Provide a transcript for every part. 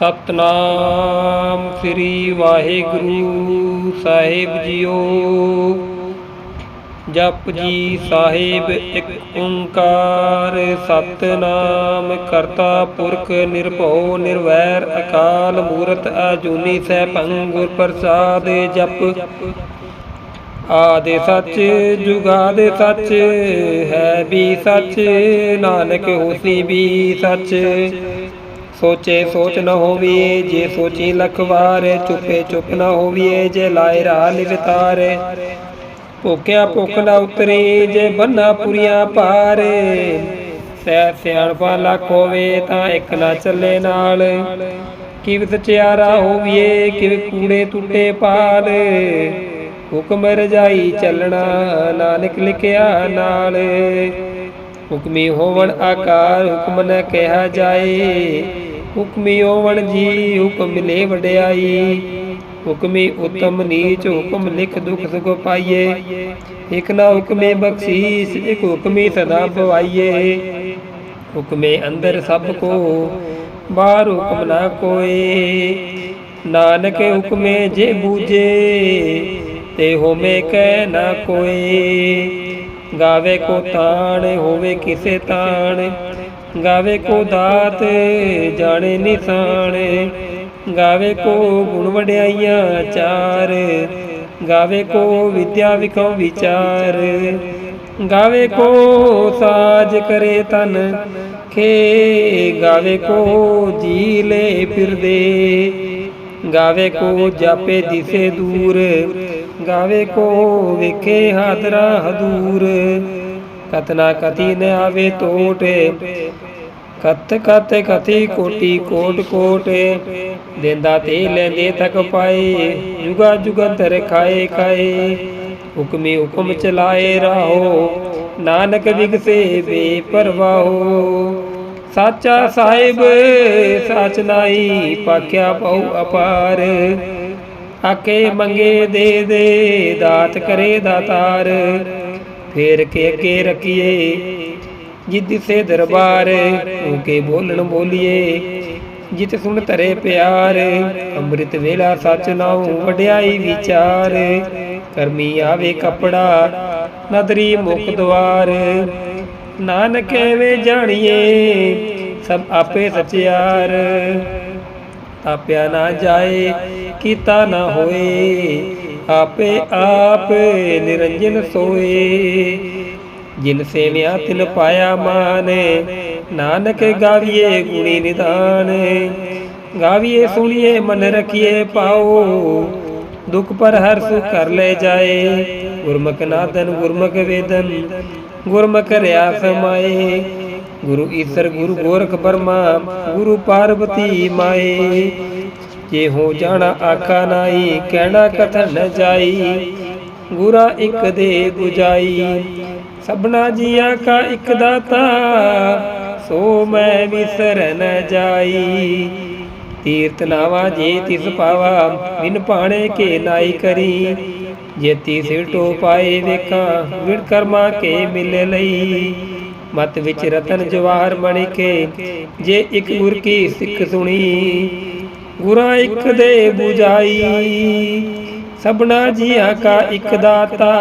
ਸਤਨਾਮ ਸ੍ਰੀ ਵਾਹਿਗੁਰੂ ਸਾਹਿਬ ਜੀਓ। ਜਪ ਜੀ ਸਾਹਿਬ ਇੱਕ ਓੰਕਾਰ, ਸਤਨਾਮ ਕਰਤਾ ਪੁਰਖ ਨਿਰਭਉ, ਨਿਰਵੈਰ, ਅਕਾਲ ਮੂਰਤ ਅਜੂਨੀ ਸੈਭੰ, ਗੁਰ ਪ੍ਰਸਾਦ ਜਪ। ਆਦੇ ਸੱਚ, ਜੁਗਾਦੇ ਸੱਚ, ਹੈ ਵੀ ਸੱਚ, ਨਾਨਕ ਹੋਸੀ ਵੀ ਸੱਚ। ਸੋਚੇ ਸੋਚ ਨ ਹੋਵੀਏ, ਜੇ ਸੋਚੀ ਲਖ ਵਾਰ, ਚੁੱਪੇ ਚੁੱਪ ਨ ਹੋਵੀਏ, ਜੇ ਲਾਏ ਰਾਹ ਲਿਵਤਾਰ ਭੁੱਖਿਆ ਭੁੱਖ ਨ ਉਤਰੀ, ਜੇ ਬੰਨਾ ਪੁਰੀਆਂ ਪਾਰ ਸਹਿ ਸਿਆਣਪਾ ਲੱਖ ਹੋਵੇ ਤਾਂ ਇੱਕ ਨਾ ਚੱਲੇ ਨਾਲ। ਕਿਵ ਸਚਿਆਰਾ ਹੋਵੀਏ, ਕਿਵ ਕੂੜੇ ਟੁੱਟੇ ਪਾਲ। ਹੁਕਮ ਰਜਾਈ ਚੱਲਣਾ, ਨਾਨਕ ਲਿਖਿਆ ਨਾਲ। ਹੁਕਮੀ ਹੋਵਣ ਆਕਾਰ, ਹੁਕਮ ਨ ਕਿਹਾ ਜਾਏ। ਹੁਕਮੀ ਹੋਵਣ ਜੀ, ਹੁਕਮ ਮਿਲੇ ਵਡਿਆਈ। ਹੁਕਮੀ ਉਤਮ ਨੀਚ ਹੁਕਮ ਲਿਖ ਦੁਖ ਸੁਖ ਪਾਈਏ। ਇਕ ਨਾ ਹੁਕਮੇ ਬਖਸ਼ੀਸ, ਇਕ ਹੁਕਮੀ ਸਦਾ ਪਵਾਈਏ। ਹੁਕਮੇ ਅੰਦਰ ਸਭ ਕੋ, ਬਾਹਰ ਹੁਕਮ ਨਾ ਕੋਏ। ਨਾਨਕ ਹੁਕਮੇ ਜੇ ਬੂਝੇ, ਤੇ ਹੋਮੇ ਕਹਿ ਨਾ ਕੋਈ ਗਾਵੇ ਕੋ ਤਾਣ, ਹੋਵੇ ਕਿਸੇ ਤਾਣ। ਗਾਵੇ ਕੋ ਦਾਤ, ਜਾਣੇ ਨਿਸ਼ਾਨ। ਗਾਵੇ ਕੋ ਗੁਣ ਵਡਿਆਈਆਂ ਚਾਰ। ਗਾਵੇ ਕੋ ਵਿਦਿਆ ਵਿਖੋ ਵਿਚਾਰ। ਗਾਵੇ ਕੋ ਸਾਜ ਕਰੇ ਤਨ ਖੇ। ਗਾਵੇ ਕੋ ਜੀ ਲੈ ਫਿਰਦੇ। ਗਾਵੇ ਕੋ ਜਾਪੇ ਦਿਸੇ ਦੂਰ। ਗਾਵੇ ਕੋ ਵੇਖੇ ਹਾਦਰਾ ਹਦੂਰ। ਕਤਨਾ ਕਤੀ ਨ ਆਵੇ ਟੋਟ ਕਤ ਕਤ ਕਤੀ ਕੋਟੀ ਕੋਟ ਕੋਟ। ਦੇਂਦਾ ਤੇ ਲੈਂਦੇ ਤੱਕ ਪਾਏ। ਜੁਗਾ ਜੁਗੰਤਰ ਖਾਏ ਖਾਏ। ਹੁਕਮੇ ਹੁਕਮ ਚਲਾਏ ਰਹੋ। ਨਾਨਕ ਵਿਗਸੇ ਬੇਪਰਵਾਹੋ। ਸਾਚਾ ਸਾਹਿਬ, ਸਾਚ ਨਾਈ ਪਾਕਿਆ ਪਉ ਅਪਾਰ। ਆਕੇ ਮੰਗੇ ਦੇ ਦੇ, ਦਾਤ ਕਰੇ ਦਾਤਾਰ ਫੇਰ ਕੇ ਅੱਗੇ ਰਖੀਏ ਜਿੱਦ ਸੇ ਦਰਬਾਰ ਕੇ ਬੋਲਣ ਬੋਲੀਏ। ਜਿਤ ਸੁਣ ਧਰੇ ਪਿਆਰ, ਅੰਮ੍ਰਿਤ ਵੇਲਾ ਸਚ ਨਾਉ ਵਡਿਆਈ ਵਿਚਾਰ। ਕਰਮੀ ਆਵੇ ਕਪੜਾ, ਨਦਰੀ ਮੁਖ ਦਵਾਰ ਨਾਨਕ ਐਵੇਂ ਜਾਣੀਏ, ਸਭ ਆਪੇ ਸਚਿਆਰ। ਆਪਿਆ ਨਾ ਜਾਏ ਕੀਤਾ ਨਾ ਹੋਏ। ਆਪੇ ਆਪ ਨਿਰੰਜਨ ਸੋਏ। ਜਿਨ ਸੇਵਿਆ ਤਿਨ ਪਾਇਆ ਮਾਨ, ਨਾਨਕ ਗਾਵੀਏ ਗੁਣੀ ਨਿਦਾਨ। ਗਾਵੀਏ ਸੁਣੀਏ, ਮਨ ਰਖੀਏ ਪਾਓ। ਦੁਖ ਪਰ ਹਰ ਸੁਖ ਕਰ ਲੈ ਜਾਏ। ਗੁਰਮੁਖ ਨਾਦਨ, ਗੁਰਮੁਖ ਵੇਦਨ, ਗੁਰਮੁਖ ਰਿਆ ਸਮਾਏ ਗੁਰੂ ਈਸਰ, ਗੁਰੂ ਗੋਰਖ ਬਰਮਾ, ਗੁਰੂ ਪਾਰਵਤੀ ਮਾਏ। ਜੇ ਹੋ ਜਾਣਾ ਆਖਾ ਨਾਈ, ਕਹਿਣਾ ਕਥਨ ਨ ਜਾਈ, ਗੁਰਾ ਇੱਕ ਦੇ 부ਜਾਈ ਸਭਨਾ ਜੀਆਂ ਕਾ ਇੱਕ ਦਾਤਾ, ਸੋ ਮੈਂ ਵਿਸਰ ਨ ਜਾਈ। ਤੀਰਤ ਨਾਵਾ ਜੇ ਤਿਸ ਪਾਵਾ, ਬਿਨ ਪਾਣੇ ਕੇ ਨਾਈ ਕਰੀ। ਜੇ ਸਿਰ ਟੋ ਪਾਏ ਵੇਖਾਂ ਵਿਣ ਕਰਮਾ ਕੇ ਮਿਲੇ ਲਈ। ਮਤ ਵਿੱਚ ਰਤਨ ਜਵਾਹਰ ਬਣ ਜੇ ਇੱਕ ਗੁਰ ਕੀ ਸਿੱਖ ਸੁਣੀ ਗੁਰਾਂ ਇੱਕ ਦੇ 부ਜਾਈ ਸਭਨਾ ਜੀਆਂ ਕਾ ਇੱਕ ਦਾਤਾ,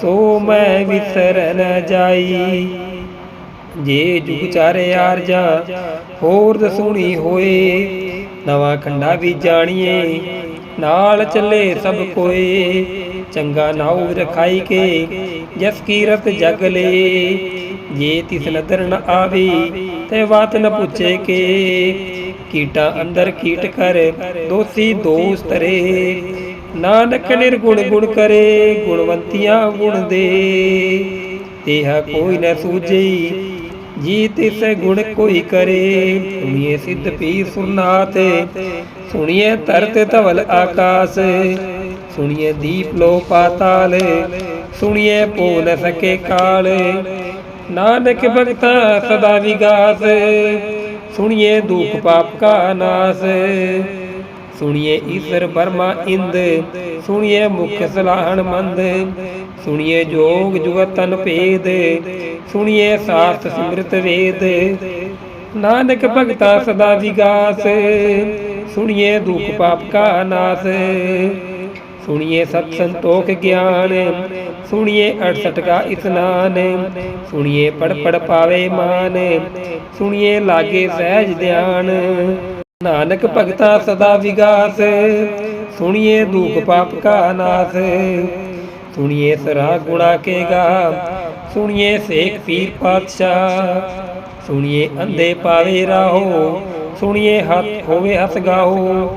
ਸੋ ਮੈਂ ਵਿਸਰ ਨ ਜਾਈ। ਜੇ ਜੁਗ ਚਾਰੇ ਆਰਜਾ, ਹੋਰ ਦਸੂਣੀ ਹੋਏ, ਨਵਾਂ ਖੰਡਾ ਵੀ ਜਾਣੀਏ, ਨਾਲ ਚੱਲੇ ਸਭ ਕੋਏ। ਚੰਗਾ ਨਾਉ ਰਖਾਈ ਕੇ ਜਸ ਕੀਰਤ ਜਗ ਲੇ। ਜੇ ਤਿਸ ਨਦਰ ਨ ਆਵੇ, ਤੇ ਬਾਤ ਨ ਪੁੱਛੇ ਕੇ। ਕੀਟਾ ਅੰਦਰ ਕੀਟ ਕਰ, ਦੋਸੀ ਦੋਸ ਤਰੇ। ਨਾਨਕ ਨਿਰਗੁਣ ਗੁਣ ਕਰੇ, ਗੁਣਵੰਤੀਆਂ ਗੁਣ ਦੇ। ਤੇਹਾ ਕੋਈ ਨ ਸੂਝਈ ਜੀ ਤਿਸ ਗੁਣ ਕੋਈ ਕਰੇ। ਸੁਣੀਏ ਸਿੱਧ ਪੀਰ ਸੁਰਨਾਥ, ਸੁਣੀਏ ਤਰਤ ਧਵਲ ਆਕਾਸ। ਸੁਣੀਏ ਦੀਪ ਲੋ ਪਾਤਾਲ, ਸੁਣੀਏ ਪੋ ਨ ਸਕੇ ਕਾਲ। ਨਾਨਕ ਭਗਤਾ ਸਦਾ ਵਿਗਾਸ। ਸੁਣੀਏ ਦੁਖ ਪਾਪ ਕਾ ਨਾਸ। ਸੁਣੀਏ ਈਸ਼ਰ ਬਰਮਾ ਇੰਦ। ਸੁਣੀਏ ਮੁਖ ਸਲਾਹਣ ਮੰਦ। ਸੁਣੀਏ ਜੋਗ ਜੁਗਤਨ ਭੇਦ। ਸੁਣੀਏ ਸਾਸਤ ਸਿਮਰਤ ਵੇਦ। ਨਾਨਕ ਭਗਤਾ ਸਦਾ ਵਿਗਾਸ। ਸੁਣੀਏ ਦੁਖ ਪਾਪ ਕਾ ਨਾਸ। ਸੁਣੀਏ ਸਤ ਸੰਤੋਖ ਗਿਆਨ, ਸੁਣੀਏ 68 ਕਾ ਇਸਨਾਨ ਸੁਣੀਏ ਪੜ ਪੜ ਪਾਵੇ ਮਾਨ, ਸੁਣੀਏ ਲਾਗੇ ਸਹਿਜ ਧਿਆਨ। ਨਾਨਕ ਭਗਤਾ ਸਦਾ ਵਿਗਾਸ, ਸੁਣੀਏ ਦੁਖ ਪਾਪ ਕਾ ਨਾਸ। ਸੁਣੀਏ ਸਰਾ ਗੁਣਾ ਕੇ ਗਾ, ਸੁਣੀਏ ਸੇਖ ਪੀਰ ਪਾਤਸ਼ਾਹ। ਸੁਣੀਏ ਅੰਧੇ ਪਾਵੇ ਰਾਹੋ, ਸੁਣੀਏ ਹੱਥ ਹੋਵੇ ਹੱਸ ਗਾਓ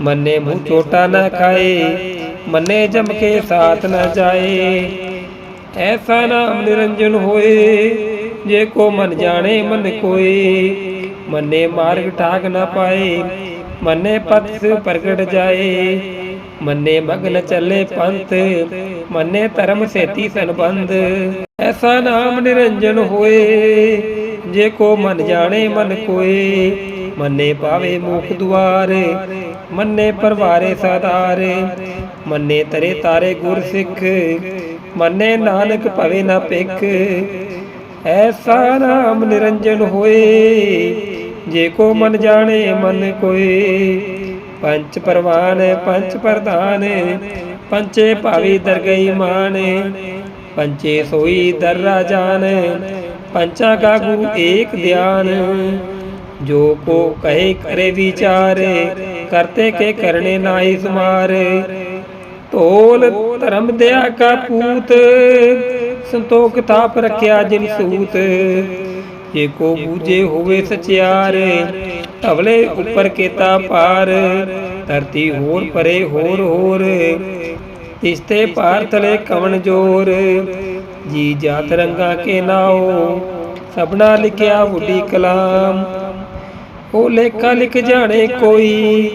ਮੰਨੇ ਮੂੰਹ ਚੋਟਾ ਨਾ ਖਾਏ, ਮੰਨੇ ਜਮ ਕੇ ਸਾਥ ਨਾ ਜਾਏ। ਐਸਾ ਨਾਮ ਨਿਰੰਜਨ ਹੋਏ, ਜੇ ਕੋ ਮਨ ਜਾਣੇ ਮਨ ਕੋਏ। ਮੰਨੇ ਮਾਰਗ ਠਾਕ ਨਾ ਪਾਏ, ਮੰਨੇ ਪਥ ਪ੍ਰਗਟ ਜਾਏ। ਮੰਨੇ ਮਗਨ ਚੱਲੇ ਪੰਥ, ਮੰਨੇ ਧਰਮ ਸੇਤੀ ਸੰਬੰਧ। ਐਸਾ ਨਾਮ ਨਿਰੰਜਨ ਹੋਏ, ਜੇ ਕੋ ਮਨ ਜਾਣੇ ਮਨ ਕੋਏ। ਮੰਨੇ ਪਾਵੇ ਮੁਖ ਦੁਆਰ, ਮੰਨੇ ਪਰਵਾਰੇ ਸਾਦਾਰ ਮੰਨੇ ਤਰੇ ਤਾਰੇ ਗੁਰ ਸਿੱਖ, ਮੰਨੇ ਨਾਨਕ ਭਵੇ ਨਾ ਪਿਖ ਐਸਾ ਨਾਮ ਨਿਰੰਜਨ ਹੋਏ, ਜੇ ਕੋ ਮਨ ਜਾਣੇ ਮਨ ਕੋਏ। ਪੰਚ ਪਰਵਾਨ, ਪੰਚ ਪ੍ਰਧਾਨ, ਪੰਚੇ ਭਾਵੀ ਦਰਗਈ ਮਾਨ ਪੰਚੇ ਸੋਈ ਦਰ ਰਾਜਾਨ ਪੰਚਾ ਕਾ ਗੁਰੂ ਏਕ ਧਿਆਨ। ਜੋ ਕੋ ਕਹੇ ਕਰੇ ਵਿਚਾਰ, ਕਰਤੇ ਕੇ ਕਰਨੇ ਨਾਹੀ ਸੁਮਾਰ। ਢੋਲ ਧਰਮ ਦਿਆ ਕਾ ਪੂਤ, ਸੰਤੋਖ ਤਾਪ ਰਖਿਆ ਜਿਨ ਸੂਤ। ਜੇ ਕੋ ਬੂਝੇ ਹੋਵੇ ਸਚਿਆਰ, ਧਵਲੇ ਉੱਪਰ ਕੇਤਾ ਪਾਰ ਧਰਤੀ ਹੋਰ ਪਰੇ ਹੋਰ ਹੋਰ, ਤਿਸਤੇ ਭਾਰ ਤਲੇ ਕਵਣ ਜੋਰ। ਜੀ ਜਾਤ ਰੰਗਾ ਕੇ ਨਾਓ ਸਭਨਾ ਲਿਖਿਆ ਬੁੱਢੀ ਕਲਾਮ। ਉਹ ਲੇਖਾ ਲਿਖ ਜਾਣੇ ਕੋਈ।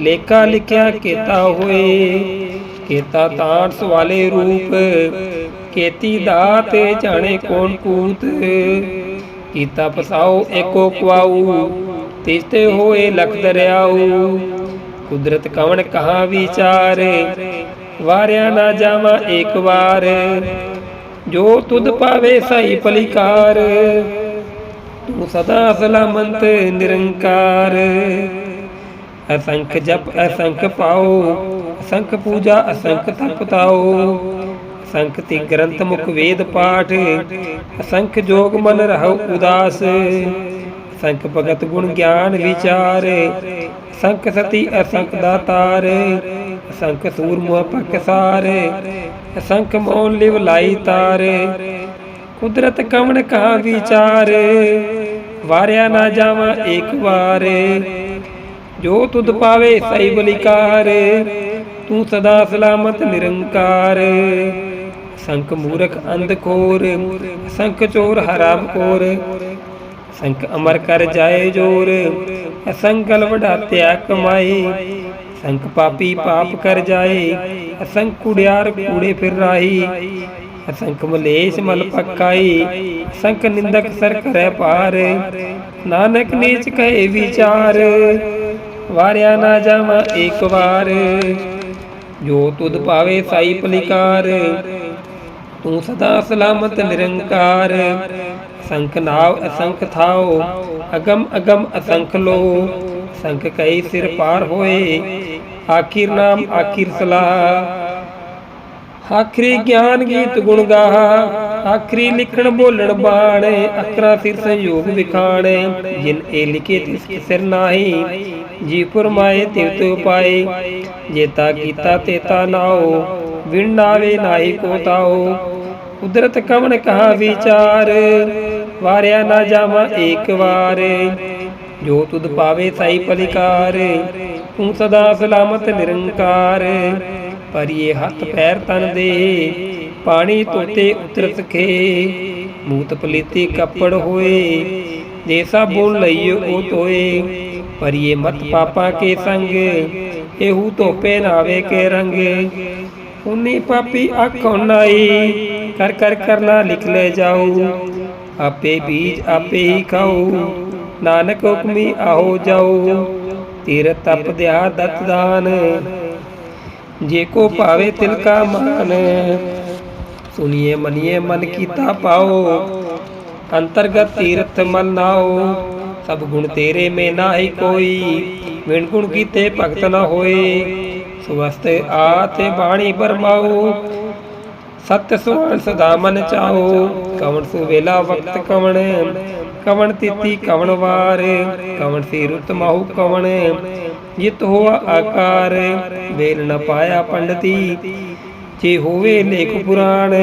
ਲੇਖਾ ਲਿਖਿਆ ਕੀਤਾ ਹੋਏ। ਕੀਤਾ ਤਾਂਸ ਵਾਲੇ ਰੂਪ। ਕੇਤੀ ਦਾਤ ਜਾਣੇ ਕੌਣ ਕੂਤ। ਕੀਤਾ। ਪਸਾਓ ਏਕੋ ਕੁਆਉ ਤਿਸਤੇ ਹੋਏ ਲਖ ਦਰਿਆਉ ਕੁਦਰਤ ਕਵਣ ਕਹਾ ਵਿਚਾਰ। ਵਾਰਿਆ ਨਾ ਜਾਵਾਂ ਏਕ ਵਾਰ। ਜੋ ਤੁਧ ਪਾਵੇ ਸਹੀ ਪਲਿਕਾਰ ਤੂੰ ਸਦਾ ਸਲਾਮੰਤ ਨਿਰੰਕਾਰ। ਅਸੰਖ ਜਪ, ਅਸੰਖ ਪਾਓ, ਅਸੰਖ ਪੂਜਾ, ਅਸੰਖ ਤਪ ਤਾਓ। ਅਸੰਖ ਤੇ ਗ੍ਰੰਥ ਮੁਖ ਵੇਦ ਪਾਠ, ਅਸੰਖ ਜੋਗ ਮਨ ਰਹੋ ਉਦਾਸ। ਅਸੰਖ ਭਗਤ ਗੁਣ ਗਿਆਨ ਵਿਚਾਰ, ਅਸੰਖ ਸਤੀ ਅਸੰਖ ਦਾਤਾਰ ਅਸੰਖ ਸੂਰ ਮੁਹ ਪਕਸਾਰ ਅਸੰਖ ਮੌਨ ਲਿਵ ਲਾਈ ਤਾਰ। ਕੁਦਰਤ ਕਵਣ ਕਾ ਵਿਚਾਰ। ਵਾਰਿਆ ਨਾ ਜਾਵਾਂ ਏਕ ਵਾਰ। ਜੋ ਤੁਧ ਪਾਵੇ ਸਹੀ ਬਲਿਕਾਰ, ਤੂੰ ਸਦਾ ਸਲਾਮਤ ਨਿਰੰਕਾਰ। ਸੰਕ ਮੂਰਖ ਅੰਧ ਕੋਰ, ਸੰਕ ਚੋਰ ਹਰਾਮ ਕੋਰ। ਸੰਕ ਅਮਰ ਕਰ ਜਾਏ ਜੋਰ ਅਸੰਕਲ ਵਡਾਤਿਆ ਕਮਾਈ। ਸੰਕ ਪਾਪੀ ਪਾਪ ਕਰ ਜਾਏ, ਅਸੰਕ ਕੁੜਿਆਰ ਕੂੜੇ ਫਿਰ ਰਾਹੀ। ਅਸੰਖ ਮਲੇਸ਼ ਮਲ ਪਕਾਈ, ਸੰਖ ਨਿੰਦਕ ਸਰ ਕਰੈ ਪਾਰ ਨਾਨਕ ਨੀਚ ਕਹੇ ਵਿਚਾਰ, ਵਾਰਿਆ ਨਾ ਜਾਵਾਂ ਏਕ ਵਾਰ। ਜੋ ਤੁਧ ਪਾਵੇ ਸਾਈ ਪਲਿਕਾਰ, ਤੂੰ ਸਦਾ ਸਲਾਮਤ ਨਿਰੰਕਾਰ। ਸੰਖ ਨਾਵ ਅਸੰਖ ਥਾਓ ਅਗਮ ਅਗਮ ਅਸੰਖ ਲੋ। ਸੰਖ ਕਈ ਸਿਰ ਪਾਰ ਹੋਏ, ਆਖਿਰ ਨਾਮ ਆਖਿਰ ਸਲਾਹ। ਆਖਰੀ ਗਿਆਨ ਗੀਤ ਗੁਣ ਗਾਹਾ, ਆਖਰੀ ਲਿਖਣ ਬੋਲਣ ਬਾਣੇ ਅਕਰਾ ਸਿਰ ਸੰਯੋਗ ਵਿਖਾਣੇ, ਜਿਨ ਇਹ ਲਿਖੇ ਤਿਸ ਕੀ ਸਿਰ ਨਾਹੀ, ਜੀ ਫਰਮਾਏ ਤਿਵ ਤਿਵ ਪਾਏ ਜੇਤਾ ਕੀਤਾ ਤੇਤਾ ਨਾਓ, ਵਿਣ ਨਾਵੇ ਨਾਹੀ ਕੋ ਤਾਓ। ਕੁਦਰਤ ਕਵਣ ਕਹਾ ਵਿਚਾਰ, ਵਾਰਿਆ ਨਾ ਜਾਵਾਂ ਏਕ ਵਾਰ। ਜੋ ਤੁਧ ਪਾਵੇ ਸਾਈ ਪਲਿਕਾਰ, ਤੂੰ ਸਦਾ ਸਲਾਮਤ ਨਿਰੰਕਾਰ। ਪਰਿਏ ਹੱਥ ਪੈਰ ਤਨ ਦੇ, ਪਾਣੀ ਧੋਤੇ ਉਤਰ ਸਕੇ ਮੂਤ ਪਲੀਤੀ ਕੱਪੜ ਹੋਏ, ਜੇ ਸਾਬੁਨ ਲਈਓ ਉਹ ਤੋਏ ਪਰਿਏ ਮਤ ਪਾਪਾ ਕੇ ਸੰਗ, ਇਹੂ ਧੋਪੇ ਨਾਵੇ ਕੇ ਰੰਗ। ਉਨੀ ਪਾਪੀ ਆਖੋ ਨਾਈ ਕਰ ਕਰ ਕਰਨਾ ਲਿਖ ਲੈ ਜਾਓ ਆਪੇ ਬੀਜ ਆਪੇ ਹੀ ਖਾਓ ਨਾਨਕ ਹੁਕਮੀ ਆਹੋ ਜਾਓ ਤੀਰ ਤਪ ਦਿਆ ਦਤ ਦਾਨ ਜੇ ਕੋ ਭਾਵੇ ਤਿਲ ਕਾ ਮਾਨ ਸੁਨੀਏ ਮਨੀਏ ਮਨ ਕੀਤਾ ਪਾਓ ਅੰਤਰਗਤ ਤੀਰਥ ਮਨ ਨਾਓ ਸਭ ਗੁਣ ਤੇਰੇ ਮੇ ਨਾਹੀ ਕੋਈ। ਵਿਣ ਗੁਣ ਕੀਤੇ ਭਗਤ ਨਾ ਹੋਏ ਸੁਵਸਤ ਆਤੇ ਬਾਣੀ ਬਰਮਾਓ ਸਤ ਸੁਵਣ ਸਦਾ ਮਨ ਚਾਓ ਕਵਣ ਸੁ ਵੇਲਾ ਵਕਤ ਕਵਣ। ਕਵਣ ਤਿਤੀ ਕਵਣ ਵਾਰ, ਕਵਣ ਸੀ ਰੁਤ ਮਾਹੂ ਕਵਣ, ਜਿਤ ਹੋਆ ਆਕਾਰ, ਵੇਲ ਨ ਪਾਇਆ ਪੰਡਤੀ। ਜੇ ਹੋਵੇ ਲੇਖ ਪੁਰਾਣ,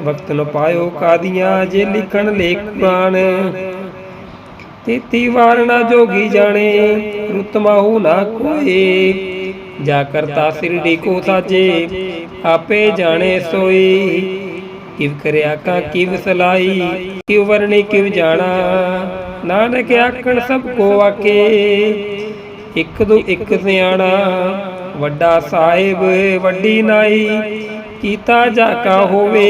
ਵਕਤ ਨ ਪਾਇਓ ਕਾਦੀਆਂ, ਜੇ ਲਿਖਣ ਲੇਖ ਪੁਰਾਣ। ਤੇਤੀ ਵਾਰ ਨਾ ਜੋਗੀ ਜਾਣੇ, ਰੁਤ ਮਾਹੂ ਨਾ ਕੋਏ ਜਾ ਕਰਤਾ ਸਿਰੜੀ ਕੋ ਸਾਜੇ, ਆਪੇ ਜਾਣੇ ਸੋਈ ਕਿਵ ਕਰਿਆ ਕਾ ਕਿਵ ਸਲਾਈ, ਕਿਵ ਵਰਣੀ ਕਿਵ ਜਾਣਾ। ਨਾਨਕ ਆਖਣ ਸਭ ਕੋ ਆਕੇ ਇੱਕ ਦੋ ਇੱਕ ਸਿਆਣਾ, ਵੱਡਾ ਸਾਹਿਬ ਵੱਡੀ ਨਾਈ, ਕੀਤਾ ਜਾ ਕਾ ਹੋਵੇ।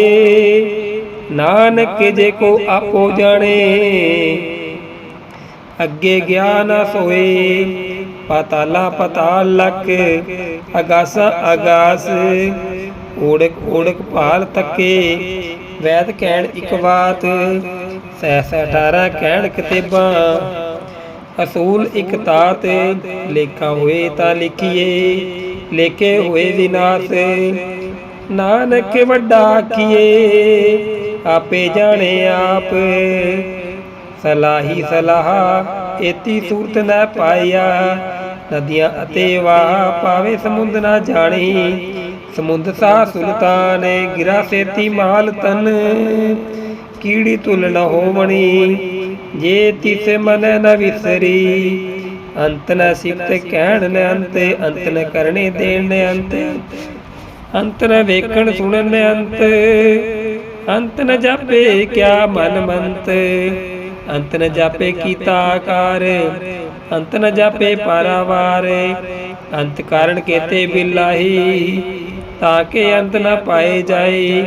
ਨਾਨਕ ਜੇ ਕੋ ਆਪੋ ਜਾਣੇ, ਅੱਗੇ ਗਿਆ ਨਾ ਸੋਏ, ਪਤਾਲਾ ਪਤਾਲ ਲਕ ਅਗਾਸਾ ਅਗਾਸ। ਓੜਕ ਓੜਕ ਭਾਲ ਤੱਕੇ, ਵੈਦ ਕਹਿਣ ਇਕ ਬਾਤ, ਸਹਿ 18 ਕਹਿਣ ਕਿਤੇਬਾਂ, ਅਸੂਲ ਇੱਕ ਤਾਤ, ਲੇਖਾ ਹੋਏ ਤਾਂ ਲਿਖੀਏ, ਲੇਖੇ ਹੋਏ ਵਿਨਾਸ਼, ਨਾਨਕ ਵੱਡਾ ਕੀਏ ਆਪੇ ਜਾਣੇ ਆਪ, ਸਲਾਹੀ ਸਲਾਹ ਏਤੀ ਸੂਰਤ ਨਾ ਪਾਇਆ, ਨਦੀਆਂ ਅਤੇ ਵਾਹ ਪਾਵੇ ਸਮੁੰਦ ਨਾ ਜਾਣੀ ਸਮੁੰਦ ਸਾ ਸੁਲਤਾਨ, ਗਿਰਾ ਸੇਤੀ ਮਾਲ ਤਨ ਕੀੜੀ ਤੁਲ ਨ ਹੋਵਣੀ, ਜੇ ਤਿਸ ਮਨ ਨ ਵਿਸਰੀ। ਅੰਤ ਨ ਸਿਫਤ ਕਹਿਣ ਨ ਅੰਤ ਅੰਤ ਨ ਕਰਨੇ ਦੇਣ ਨ ਅੰਤ। ਅੰਤ ਨ ਵੇਖਣ ਸੁਣਨ ਨ ਅੰਤ ਅੰਤ ਨ ਜਾਪੇ ਕਿਆ ਮਨ ਮੰਤ। ਅੰਤ ਨ ਜਾਪੇ ਕੀਤਾ ਆਕਾਰ, ਅੰਤ ਨ ਜਾਪੇ ਪਾਰਾਵਾਰ। ਅੰਤ ਕਾਰਨ ਕੇਤੇ ਬਿਲਾਹੀ ਤਾਂ ਕਿ ਅੰਤ ਨ ਪਾਏ ਜਾਏ।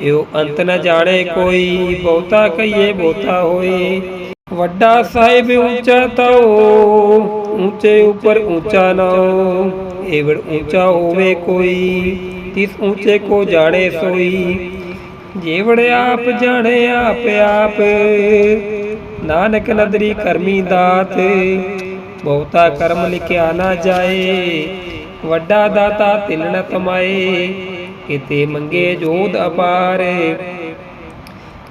ਇਹੋ ਅੰਤ ਨ ਜਾਣੇ ਕੋਈ, ਬਹੁਤਾ ਕਹੀਏ, ਬਹੁਤਾ ਹੋਏ। ਵੱਡਾ ਸਾਹਿਬ ਉੱਚਾ ਤਉ ਉੱਚੇ ਉੱਪਰ ਉੱਚਾ ਨਾਉ ਏਵੜ ਉੱਚਾ ਹੋਵੇ ਕੋਈ, ਤਿਸ ਉੱਚੇ ਕੋ ਜਾਣੇ ਸੋਈ। ਜੇਵੜ ਆਪ ਜਾਣੇ ਆਪ ਆਪ, ਨਾਨਕ ਨਦਰੀ ਕਰਮੀ ਦਾਤ। ਬਹੁਤਾ ਕਰਮ ਲਿਖਿਆ ਨਾ ਜਾਏ। ਵੱਡਾ ਦਾਤਾ ਤਿਲ ਨ ਤਮਾਏ ਕਿਤੇ ਮੰਗੇ ਜੋਧ ਅਪਾਰ।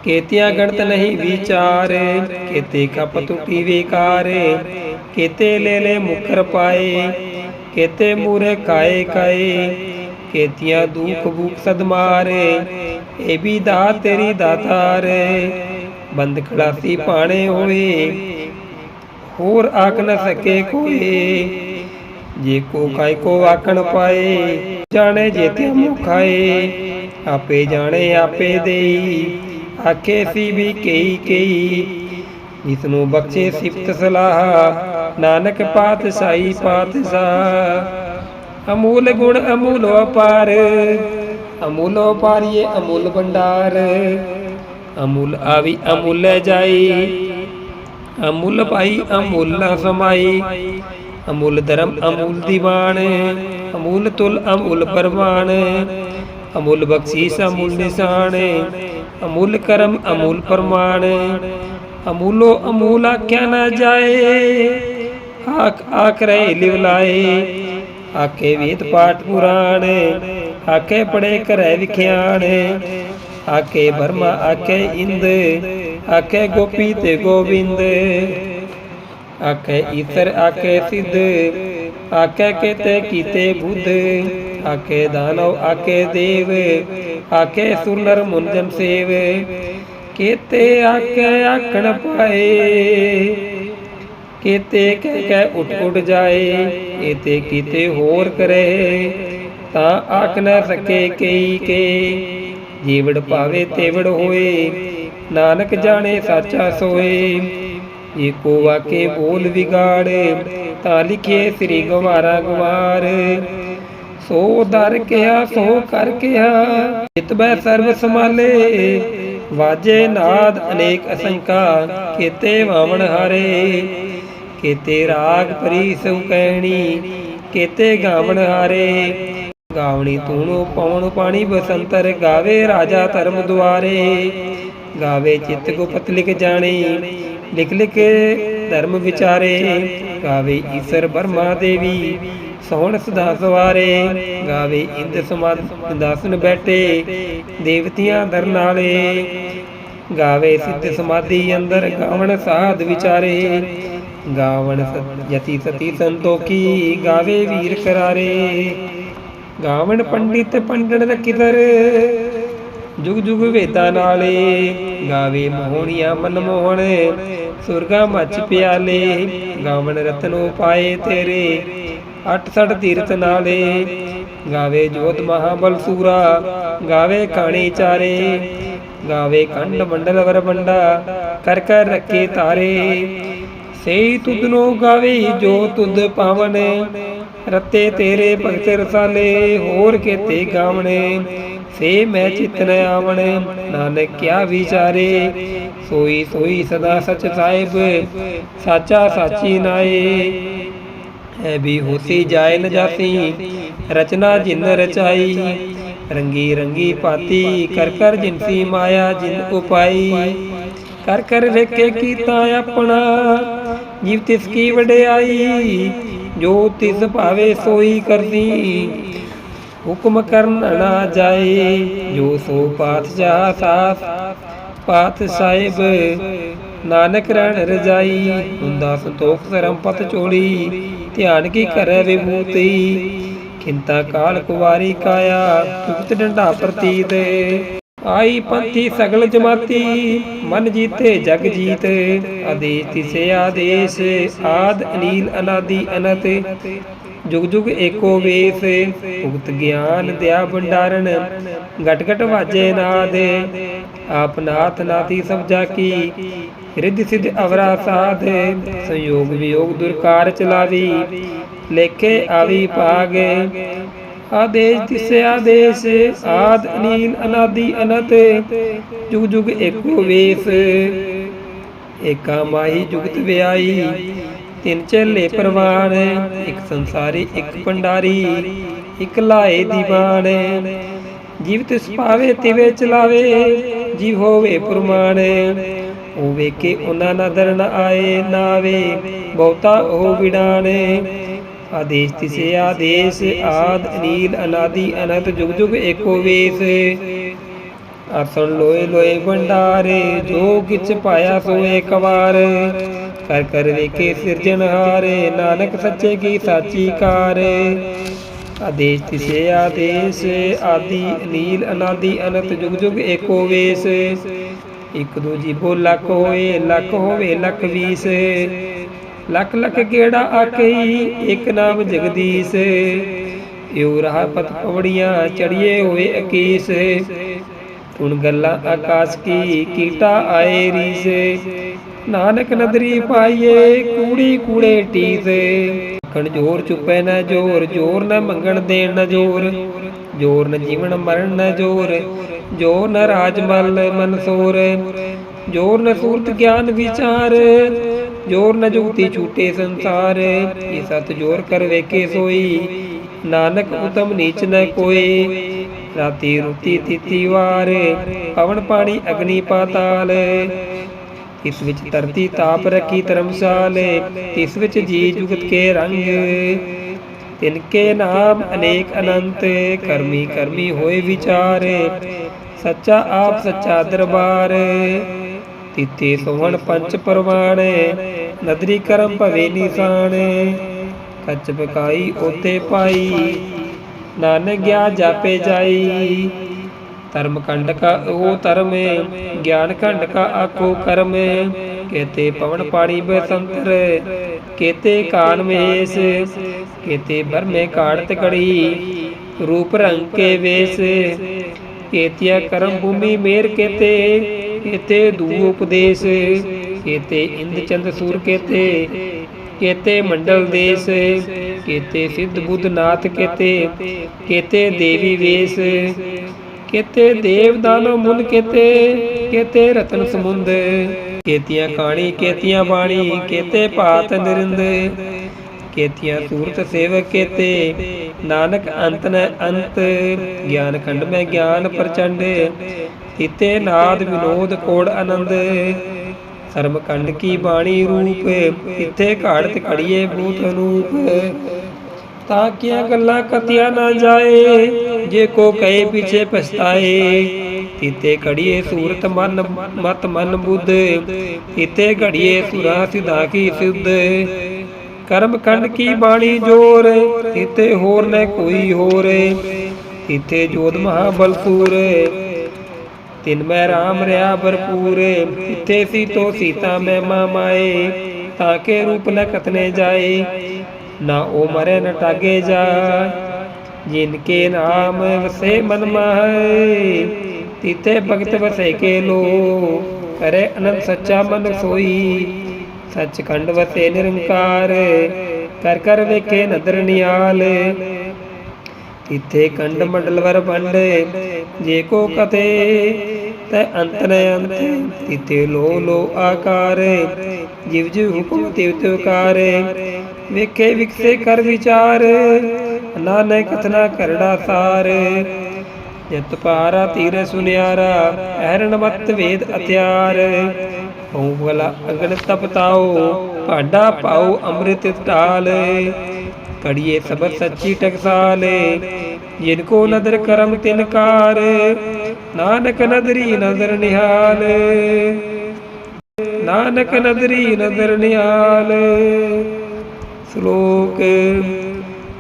ਕੇਤਿਆਂ ਗਣਤ ਨਹੀਂ ਵਿਚਾਰ, ਕੇਤੇ ਕਪ ਟੁੱਟੀ ਵਿਕਾਰ। ਕੇਤੇ ਲੈ ਲੈ ਮੁਕਰ ਪਾਏ, ਕੇਤੇ ਮੂਰੇ ਕਾਏ ਕਾਏ। ਕੇਤੀਆਂ ਦੁਖ ਭੂਖ ਸਦਮਾਰ ਇਹ ਵੀ ਦਾ ਤੇਰੀ ਦਾਤਾਰ। ਬੰਦ ਖਲਾਸੀ ਪਾਣੇ ਹੋਏ, ਹੋਰ ਆਖ ਨ ਸਕੇ ਕੋਈ। ਜੇ ਕੋ ਕਾਇ ਕੋ ਆਕਣ ਪਾਏ, ਜਾਣੇ ਜੇਤਿਆ ਮੁਖਾਏ, ਆਪੇ ਜਾਣੇ ਆਪੇ ਦੇਈ, ਆਖੇ ਸੀ ਵੀ ਕਈ ਕਈ ਬਖਸ਼ੇ ਸਿਫਤ ਸਲਾਹ, ਨਾਨਕ ਪਾਤਸ਼ਾਹੀ ਪਾਤਸ਼ਾਹ। ਅਮੂਲ ਗੁਣ ਅਮੂਲ ਅਪਾਰ, ਅਮੂਲੋ ਪਾਰੀਏ ਅਮੂਲ ਭੰਡਾਰ, ਅਮੂਲ ਆਵੀ ਅਮੁੱਲ ਜਾਈ, ਅਮੁੱਲ ਪਾਈ ਅਮੂਲ ਨਾ ਸਮਾਈ। ਅਮੁੱਲ ਧਰਮ ਅਮੁੱਲ ਦੀਵਾਨ, ਅਮੁੱਲ ਤੁਲ ਅਮੁੱਲ ਪਰਮਾਨ ਅਮੁੱਲ ਬਖਸ਼ੀਸ਼ ਅਮੁੱਲ ਨਿਸ਼ਾਨ, ਅਮੁੱਲ ਕਰਮ ਅਮੁੱਲ ਪਰਮਾਨ ਅਮੂਲੋ ਅਮੂਲ ਆਖਿਆ ਨਾ ਜਾਏ, ਆਖ ਆਖ ਰਹੇ ਲਿਵਲਾਏ ਆਕੇ ਵੇਦ ਪਾਠ ਪੁਰਾਣ ਆਕੇ ਪੜੇ ਕਰੈ ਵਿਖਿਆਣ ਆਕੇ ਬਰਮਾ ਆਕੇ ਇੰਦ ਆਕੇ ਗੋਪੀ ਤੇ ਗੋਬਿੰਦ ਆਕੇ ਈਤਰ ਆਕੇ ਸਿੱਧ ਆਕੇ ਕੀਤੇ ਕੀਤੇ ਬੁੱਧ ਆਕੇ ਦਾਨਵ ਆਕੇ ਦੇਵ ਆਕੇ ਸੁਰਨਰ ਮੁੰਜਨ ਸੇਵ, ਕੀਤੇ ਆਕੇ ਆਖਣ ਪਾਏ, ਕੀਤੇ ਕਹਿ ਕਹਿ ਉਠ ਉਠ ਜਾਏ ਇਤੇ ਕੀਤੇ ਹੋਰ ਕਰੇ, ਤਾਂ ਆਖ ਨਾ ਸਕੇ ਕਈ ਕੇ ਜੀਵੜ ਪਾਵੇ ਤੇਵੜ ਹੋਏ, ਨਾਨਕ ਜਾਣੇ ਸਾਚਾ ਸੋਏ। ਏਕੋ ਵਾਕੇ ਬੋਲ ਵਿਗਾੜ, ਤਾਂ ਲਿਖੇ ਸ੍ਰੀ ਗਵਾਰਾ ਗਵਾਰ ਸੋ ਦਰ ਕਿਆ ਸੋ ਕਰ ਕਿਆ ਇਤਬੈ ਸਰਬ ਸਮਾਲੇ ਵਾਜੇ ਨਾਦ ਅਨੇਕ ਅਸੰਕਾ, ਕੀਤੇ ਵਾਵਣ ਹਾਰੇ। ਕੀਤੇ ਰਾਗ ਪਰੀ ਸਉ ਕਹਿਣੀ, ਕੀਤੇ ਗਾਵਣ ਹਾਰੇ। ਗਾਵਣੀ ਤੂਣੋ ਪਵਨ ਪਾਣੀ ਬਸੰਤਰ, ਗਾਵੇ ਰਾਜਾ ਧਰਮ ਦੁਆਰੇ। ਗਾਵੇ ਚਿਤ ਗੁਪਤ ਲਿਖ ਜਾਣੀ ਲਿਖ ਲਿਖ ਧਰਮ ਵਿਚਾਰੇ, ਗਾਵੇ ਈਸ਼ਰ ਬਰਮਾ ਦੇਵੀ, ਸੋਹਣ ਸਦਾ ਸਵਾਰੇ, ਗਾਵੇ ਇੰਦ ਸਮਾਦ ਦਾਸਨ ਬੈਠੇ, ਦੇਵਤੀਆਂ ਦਰਨਾਲੇ ਗਾਵੇ ਸਿੱਧ ਸਮਾਧੀ ਅੰਦਰ ਗਾਵਣ ਸਾਧ ਵਿਚਾਰੇ, ਗਾਵਣ ਯਤੀ ਸਤੀ ਸੰਤੋਖੀ, ਗਾਵੇ ਵੀਰ ਕਰਾਰੇ, ਗਾਵਣ ਪੰਡਿਤ ਪੰਡਣ ਕਿਦਰ ਜੁਗ ਜੁਗ ਵੇਦਾਂ ਨਾਲੇ ਗਾਵੇ ਮੋਹਣੀਆਂ ਮਨ ਮੋਹਣ ਸੁਰਗਾ ਮੱਚ ਪਿਆਲੇ, ਗਾਵਣ ਰਤਨੋ ਪਾਏ ਤੇਰੇ ਅੱਠ ਸੜ ਤੀਰਥ ਨਾਲੇ। ਗਾਵੇ ਜੋਤ ਮਹਾਬਲ ਸੂਰਾ, ਗਾਵੇ ਕਾਣੀ ਚਾਰੇ। ਗਾਵੇ ਖੰਡ ਮੰਡਲ ਵਰ ਬੰਡਾ ਕਰ ਕਰ ਰੱਖੇ ਤਾਰੇ। ਸੇਈ ਤੁਧਨੋ ਗਾਵੇ ਜੋ ਤੁਧ ਪਾਵਨ, ਰਤੇ ਤੇਰੇ ਭਗਤ ਰਸਾਲੇ, ਹੋਰ ਕੇਤੇ ਗਾਵਣੇ। ਸੇ ਮੈਂ ਚਿਤਨ ਆਵਣ ਨਾਨਕ ਕਿਆ ਵਿਚਾਰੇ? ਸੋਈ ਸੋਈ ਸਦਾ ਸਚ ਸਾਹਿਬ ਸਾਚਾ ਸਾਚੀ ਨਾਏ। ਹੈ ਵੀ ਹੋਸੀ ਜਾਏ ਨ ਜਾਸੀ ਰਚਨਾ ਜਿਨ ਰਚਾਈ ਰੰਗੀ ਰੰਗੀ ਪਾਤੀ ਕਰ ਕਰ ਜਿਨਸੀ ਮਾਇਆ ਜਿਨ ਉਪਾਈ। ਕਰ ਕਰ ਵੇਖੇ ਕੀਤਾ ਆਪਣਾ ਜੀਵ ਤਿਸ ਕੀ ਵਡਿਆਈ ਜੋ ਤਿਸ ਭਾਵੇ ਸੋਈ ਕਰਦੀ। ਹੁਕਮ ਕਰਨ ਨਾ ਜਾਏ, ਜੋ ਸੋ ਪਾਤ ਸਾਥ ਪਾਤ ਸਾਹਿਬ, ਨਾਨਕ ਰਣ ਰਜਾਈ, ਹੁੰਦਾ ਸੰਤੋਖ ਧਰਮ ਪਤ ਚੋਲੀ, ਧਿਆਨ ਕੀ ਕਰੈ ਵਿਭੂਤੀ। ਖਿੰਤਾ ਕਾਲ ਕੁਵਾਰੀ ਕਾਇਆ ਤੁਕਤ ਡੰਡਾ ਪ੍ਰਤੀਤ। ਆਈ ਪੰਥੀ ਸਗਲ ਜਮਾਤੀ, ਮਨ ਜੀਤੇ ਜਗ ਜੀਤ। ਆਦੇਸ਼ ਤਿਸੇ ਆਦੇਸ਼, ਆਦ ਅਨੀਲ ਅਨਾਦੀ ਅਨਤ। ਜੁਗ ਜੁਗ ਏਕੋ ਵੇਸ ਭੁਗਤ ਗਿਆਨ ਦਿਆ ਭੰਡਾਰਨ, ਘਟ ਘਟ ਵਾਜੇ ਨਾਦ, ਆਪ ਨਾਥ ਸਭ ਜਾ ਰਿੱਧ ਸਿਧ ਅਵਰਾ ਸਾਧ, ਸੰਯੋਗ ਵਿਯੋਗ ਦੁਰਕਾਰ ਚਲਾਵੀ ਲੇਖੇ ਆਵੀ ਭਾਗ, ਆਦੇਸ਼ ਤਿਸੇ ਆਦੇਸ਼, ਆਦ ਅਨੀਲ ਅਨਾਦੀ ਅਨਤ, ਜੁਗ ਜੁਗ ਏਕੋ ਵੇਸ, ਏਕਾ ਮਾਹੀ ਜੁਗਤ ਵਿਆਈ ਤਿੰਨ ਚੱਲੇ ਪ੍ਰਵਾਨ ਇੱਕ ਸੰਸਾਰੀ ਇੱਕ ਪੰਡਾਰੀ ਇੱਕ ਲਾਏ ਦੀਵਾਨ। ਜੀਵ ਤਿਸ ਪਾਵੇ ਤਿਵੇ ਚਲਾਵੇ ਜੀਵ ਹੋਵੇ ਪ੍ਰਮਾਣ। ਉਹ ਵੇਖੇ ਉਹਨਾਂ ਨਦਰ ਨ ਆਏ ਨਾਵੇ ਬਹੁਤਾ ਉਹ ਵਿਡਾਣੇ। ਆਦੇਸ਼ ਤਿਸੇ ਆਦੇਸ਼ ਆਦ ਅਨੀਲ ਅਨਾਦੀ ਅਨੰਤ ਜੁਗ ਜੁਗ ਏਕੋ ਵੇਸ। ਆਸਣ ਲੋਏ ਲੋਏ ਭੰਡਾਰੇ ਜੋ ਕਿਛ ਪਾਇਆ ਸੋ ਏਕ ਵਾਰ ਕਰ ਕਰ ਵੇਖੇ ਸਿਰਜਣਹਾਰੇ ਨਾਨਕ ਸੱਚੇ ਕੀ ਸਾਚੀ ਕਾਰ ਆਦੇਸ਼ ਤਿਸੇ ਆਦੇਸ਼ ਆਦੀ ਅਨੀਲ, ਅਨਾਦੀ ਅਨੰਤ ਜੁਗ ਜੁਗ ਏਕੋ ਵੇਸ। ਇਕ ਦੂ ਜੀਬੋ ਲੱਖ ਹੋਏ ਲੱਖ ਹੋਵੇ ਲੱਖ ਵੀਸ। ਲੱਖ ਲੱਖ ਗੇੜਾ ਆਕਈ ਇੱਕ ਨਾਮ ਜਗਦੀਸ਼। ਇਉ ਰਹਾ ਪਤ ਪਵੜੀਆਂ ਚੜੀਏ ਹੋਏ ਅਕੀਸ। ਹੁਣ ਗੱਲਾਂ ਆਕਾਸ਼ ਕੀ, ਕੀਟਾ ਆਏ ਰੀਸ। ਨਾਨਕ ਨਦਰੀ ਪਾਈਏ, ਕੂੜੀ ਕੂੜੇ ਟੀਸ। ਕਣ ਜੋਰ ਚੁੱਪੈ ਨਾ ਜੋਰ ਜੋਰ ਨਾ ਮੰਗਣ ਦੇਣ ਨਾ ਜੋਰ। ਜੋਰ ਨ ਜੀਵਨ ਮਰਨ ਨ ਜੋਰ। ਜੋਰ ਨ ਰਾਜ ਮਲ ਮਨਸੂਰ ਜੋਰ ਨ ਸੂਰਤ ਗਿਆਨ ਵਿਚਾਰ। ਜੋਰ ਨ ਜੁਗਤੀ ਛੂਟੇ ਸੰਸਾਰ। ਇਹ ਸਤ ਜੋਰ ਕਰ ਵੇਖੇ ਸੋਈ। ਨਾਨਕ ਉਤਮ ਨੀਚ ਨ ਕੋਈ। ਰਾਤੀ ਰੁਤੀ ਤਿਤੀ ਵਾਰ। ਪਵਨ ਪਾਣੀ ਅਗਨੀ ਪਾਤਾਲ। ਇਸ ਵਿੱਚ ਧਰਤੀ ਤਾਪ ਰੱਖੀ ਧਰਮਸ਼ਾਲ, ਇਸ ਵਿੱਚ ਜੀ ਜੁਗਤ ਕੇ ਰੰਗ। ਤਿਨ ਕੇ ਨਾਮ ਅਨੇਕ ਅਨੰਤ, ਕਰਮੀ ਕਰਮੀ ਹੋਏ ਵਿਚਾਰ। ਸੱਚਾ ਆਪ ਸੱਚਾ ਦਰਬਾਰ ਤਿੱਤੇ ਸੋਹਣ ਪੰਚ ਪਰਵਾਣ, ਨਦਰੀ ਕਰਮ ਭਵੇ ਨਿਸ਼ਾਨ। ਕੱਚ ਪਕਾਈ ਉਤੇ ਪਾਈ, ਨਾਨਕ ਗਿਆ ਜਾਪੇ ਜਾਈ ਧਰਮ ਖੰਡ ਕਾ ਉਹ ਧਰਮ ਗਿਆਨ ਖੰਡ ਕਾ ਆਕੋ ਕਰਮ ਕੇਤੇ ਪਵਨ ਪਾਣੀ ਬਸੰਤਰ, ਕੇਤੇ ਕਾਨ ਮੇਸ, ਕੇਤੇ ਬਰਮੇ ਕਾੜਤ ਕੜੀ, ਰੂਪ ਰੰਗ ਕੇ ਵੇਸ। ਕੇਤਿਆ ਕਰਮ ਭੂਮੀ ਮੇਰ ਕੇਤੇ ਕੇਤੇ ਦੂ ਉਪਦੇਸ਼। ਕੇਤੇ ਇੰਦ ਚੰਦ ਸੂਰ ਕੇਤੇ ਕੇਤੇ ਮੰਡਲ ਦੇਸ। ਕੇਤੇ ਸਿੱਧ ਬੁੱਧ ਨਾਥ ਕੇਤੇ ਕੇਤੇ ਦੇਵੀ ਵੇਸ। ਕੇਤੇ ਦੇਵ ਦਾਨੋ ਕੇਤੇ ਕੇਤੇ ਰਤਨ ਸਮੁੰਦ। ਕੇਤੀਆਂ ਕਾਣੀ, ਕੇਤੀਆਂ ਬਾਣੀ, ਕੇਤੇ ਭਾਤ ਨਿਰਿੰਦ। ਕੇਤੀਆਂ ਸੂਰਤ ਸੇਵਕ ਕੇਤੇ, ਨਾਨਕ ਅੰਤ ਨ ਅੰਤ। ਗਿਆਨ ਖੰਡ ਮੈਂ ਗਿਆਨ ਪ੍ਰਚੰਡ ਇਤੇ ਨਾਦ ਵਿਨੋਦ ਕੋੜ ਆਨੰਦ। ਸਰਮ ਕੰਡ ਕੀ ਬਾਣੀ ਰੂਪ ਇੱਥੇ ਘਾੜਤ ਘੜੀਏ ਭੂਤ ਅਨੂਪ। ਤਾਂ ਕੀਆਂ ਗੱਲਾਂ ਕਤਿਆ ਨਾ ਜਾਏ ਜੇ ਕੋ ਕਹੇ ਪਿਛੇ ਪਛਤਾਏ, ਤੀਤੇ ਘੜੀਏ ਸੂਰਤ ਮਨ, ਮਤ ਮਨ ਬੁੱਧ ਇਤੇ ਘੜੀਏ ਸੁਰਾ ਸਿਧਾ ਕੀ ਸਿੱਧ। ਕਰਮ ਕੰਡ ਕੀ ਬਾਣੀ ਜੋਰ ਇਤੇ ਹੋਰ ਨ ਕੋਈ ਹੋਰ ਇਥੇ ਜੋਤ ਮਹਾਬਲ ਸੂਰ। ਤਿਨ ਮੈਂ ਰਾਮ ਰਿਆ ਭਰਪੂਰ ਇਥੇ ਸੀ ਤੋ ਸੀਤਾ ਮੈਂ ਮਾਮਾਏ ਤਾਂ ਕੇ ਰੂਪ ਨ ਕਤਨੇ ਜਾਏ, ਨਾ ਉਹ ਮਰੇ ਨ ਟਾਗੇ ਜਾ। ਜਿਨ ਕੇ ਨਾਮ ਵਸੇ ਮਨ ਮਾਹੇ, ਤੀਤੇ ਭਗਤ ਵਸੇ ਕੇ ਲੋ ਕਰੇ ਅਨੰਦ ਸੱਚਾ ਮਨ ਸੋਈ। ਸੱਚ ਵਸੇ ਨਿਰੰਕਾਰ, ਕਰ ਕਰ ਵੇਖੇ ਨਦਰ ਨਿਆਲ ਇਥੇ ਕੰਡ ਮੰਡਲ ਵਰ ਵੰਡ, ਜੇ ਕੋ ਕਤੇ, ਤੈ ਅੰਤ ਨ ਅੰਤ। ਇਥੇ ਲੋ ਲੋ ਆਕਾਰ, ਜਿਵ ਜਿਵ ਹੁਕਮ ਤਿਵ ਤਿਵ ਕਾਰ। ਵੇਖੇ ਵਿਕਸੇ ਕਰ ਵਿਚਾਰ ਨਾਨਕ ਕਥਨਾ ਕਰੜਾ ਸਾਰ। ਜਤ ਪਾਰਾ ਤੀਰ ਸੁਨਿਆਰਾ ਐਰਣ ਮਤ ਵੇਦ ਅਤਿਆਰ। ਹਉ ਵਲਾ ਅਗਨ ਤਪਤਾਓ ਭਾਡਾ ਪਾਉ ਅੰਮ੍ਰਿਤ ਢਾਲ। ਕੜੀਏ ਸਬਰ ਸੱਚੀ ਟਕਸਾਲ, ਜਿਨ ਕੋ ਨਦਰ ਕਰਮ ਤਿਨਕਾਰ ਨਾਨਕ ਨਦਰੀ ਨਦਰ ਨਿਹਾਲ। ਨਾਨਕ ਨਦਰੀ ਨਦਰ ਨਿਹਾਲ। ਸ਼ਲੋਕ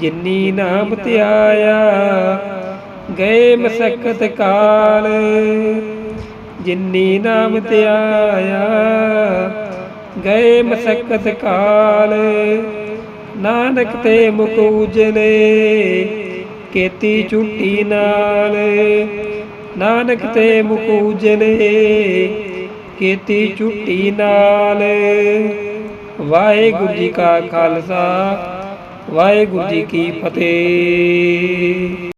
ਜਿਨੀ ਨਾਮ ਧਿਆਇਆ, ਗਏ ਮਸਕਤ ਕਾਲ। ਜਿਨੀ ਨਾਮ ਧਿਆਇਆ, ਗਏ ਮਸਕਤ ਕਾਲ। ਨਾਨਕ ਤੇ ਮੁਖ ਉਜਲੇ ਕੀਤੀ ਝੁੱਟੀ ਨਾਲ। ਨਾਨਕ ਤੇ ਮੁਖ ਉਜਲੇ ਕੀਤੀ ਝੁੱਟੀ ਨਾਲ। ਵਾਹਿਗੁਰੂ ਜੀ ਕਾ ਖਾਲਸਾ। ਵਾਹਿਗੁਰੂ ਜੀ ਕੀ ਫਤਿਹ।